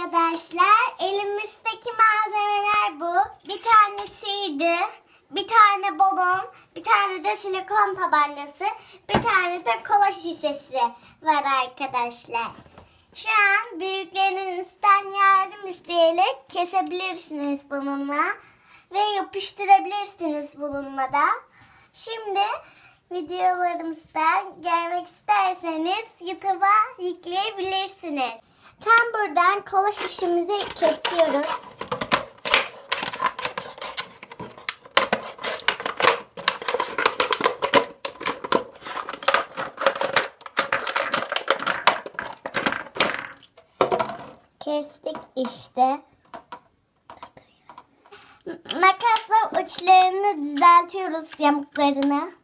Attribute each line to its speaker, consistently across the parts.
Speaker 1: arkadaşlar. Elimizdeki malzemeler bu. Bir tanesiydi. Bir tane balon, bir tane de silikon tabancası, bir tane de kola şişesi var arkadaşlar. Şu an büyüklerinizden yardım isteyerek kesebilirsiniz bununla ve yapıştırabilirsiniz bununla da. Şimdi videolarımızdan görmek isterseniz YouTube'a yükleyebilirsiniz. Tam buradan kola şişimizi kesiyoruz. Kestik işte. Makasla uçlarını düzeltiyoruz yamuklarını.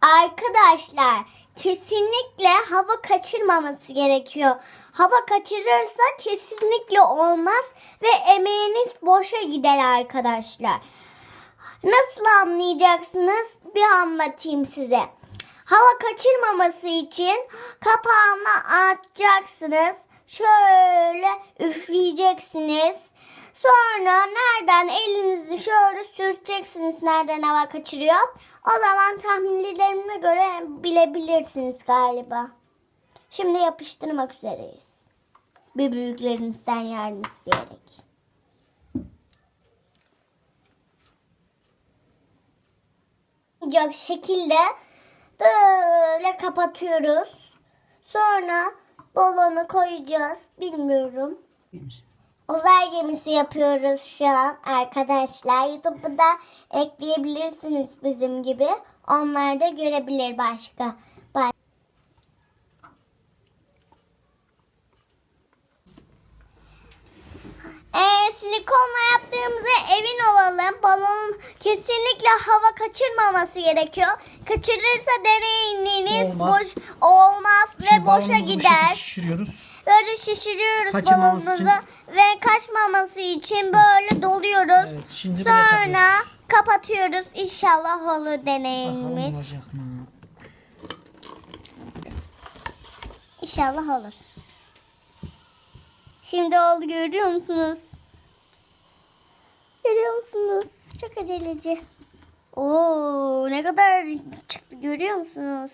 Speaker 1: Arkadaşlar kesinlikle hava kaçırmaması gerekiyor. Hava kaçırırsa kesinlikle olmaz ve emeğiniz boşa gider arkadaşlar. Nasıl anlayacaksınız? Bir anlatayım size. Hava kaçırmaması için kapağını açacaksınız. Şöyle üfleyeceksiniz. Sonra nereden elinizi şöyle sürteceksiniz nereden hava kaçırıyor. O zaman tahminlerime göre bilebilirsiniz galiba. Şimdi yapıştırmak üzereyiz. Bir büyüklerinizden yardım isteyerek. olmayacak şekilde böyle kapatıyoruz. Sonra balonu koyacağız. Bilmiyorum. Uzay gemisi yapıyoruz şu an arkadaşlar. YouTube'da da ekleyebilirsiniz bizim gibi. Onlar da görebilir başka. Baş- Ee, silikonla yaptığımıza emin olalım. Balonun kesinlikle hava kaçırmaması gerekiyor. Kaçırırsa deneyiniz
Speaker 2: Olmaz.
Speaker 1: boş olmaz ve
Speaker 2: Şimdi
Speaker 1: boşa
Speaker 2: balonumuzu
Speaker 1: gider.
Speaker 2: şişiriyoruz.
Speaker 1: Böyle şişiriyoruz
Speaker 2: Kaçırmaması
Speaker 1: balonumuzu ve kaçmaması için böyle doluyoruz.
Speaker 2: Evet, şimdi böyle
Speaker 1: Sonra
Speaker 2: takıyoruz.
Speaker 1: kapatıyoruz. İnşallah olur
Speaker 2: Bakalım
Speaker 1: deneyimimiz.
Speaker 2: olacak mı?
Speaker 1: İnşallah olur. Şimdi oldu görüyor musunuz? Görüyor musunuz? Çok aceleci. Oo ne kadar çıktı görüyor musunuz?